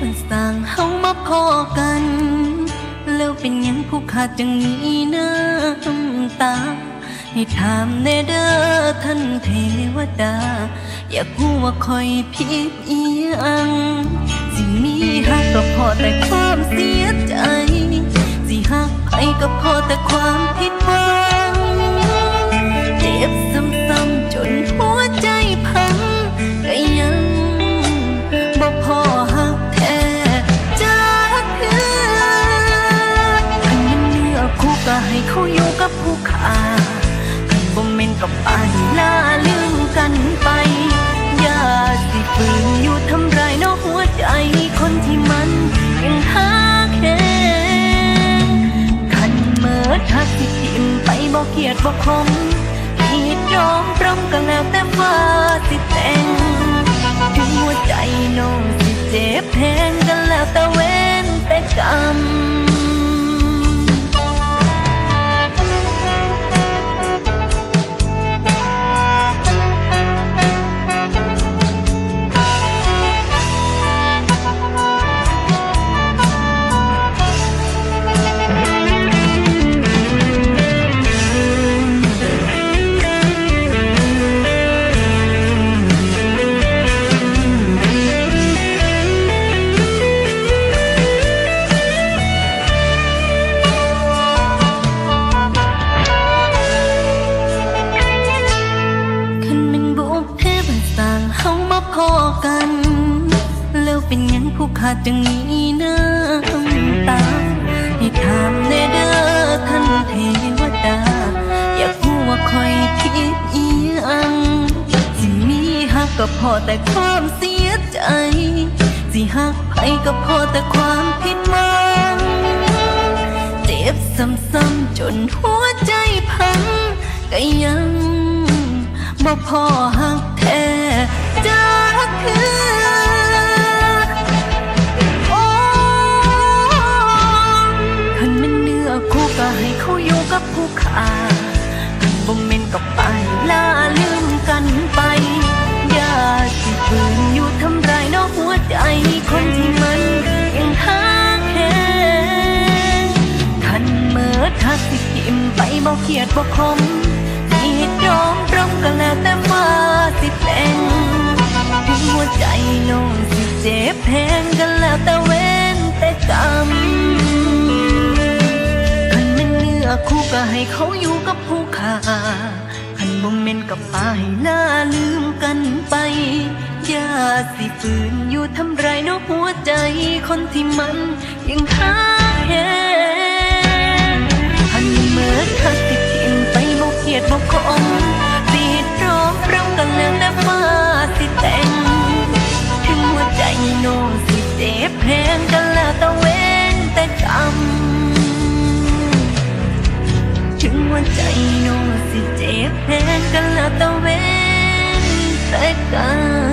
บันสร้างเฮามาพอกัน แล้วเป็นหยังผู้ขาดจังมีน้ำตา ให้ถามแน่เด้อท่านเทวดา อยากรู้ว่าคอยผิดอีหยังสิมีหักก็พอแต่ความสิ ให้เขาอยู่กับผู้ขาคันบ่แม่นก็ไปลาลืมกันไปอย่าสิฝืนอยู่ทำร้ายนอกหัวใจคนที่มันยังหาแค่คันเมื่อทักที่ทิมไปบอกเกียดบอกคมขีดยอมปรำก็แล้วแต่ฟ้าสิแต่งถึงหัวใจน้องสิเจ็บแพง งผู้ขาดจังมีน้ำตา ให้ถามแน่เด้อท่านเทวดา อยากรู้ว่าคอยคิดอีหยัง สิมีหักก็พอแต่ความเสียใจ สิหักไปก็พอแต่ความผิดหวังเจ็บซ้ำๆจนหัวใจพังก็ยังบ่พอหักแท้ ก็ไปลาลืมกันไป อย่าสิฝืนอยู่ทำร้ายนอกหัวใจคนที่มันยังหาแค่คันเมื่อทักสิทิมไปบอกเขียดบอกคมขีดยอมรับก็แล้วแต่ฟ้าสิแต่งถึงหัวใจน้องสิเจ็บแพงก็แล้วแต่เว้นแต่กรรม คู่ก็ให้เขาอยู่กับผู้ขาคันบ่เม่นกับปายลาลืมกันไป อย่าสิฝืนอยู่ทำไรนอกหัวใจคนที่มันยังหาแค่ วใจน้องสิเจ็บแทนกันแล้วแต่เว้นแต่กัน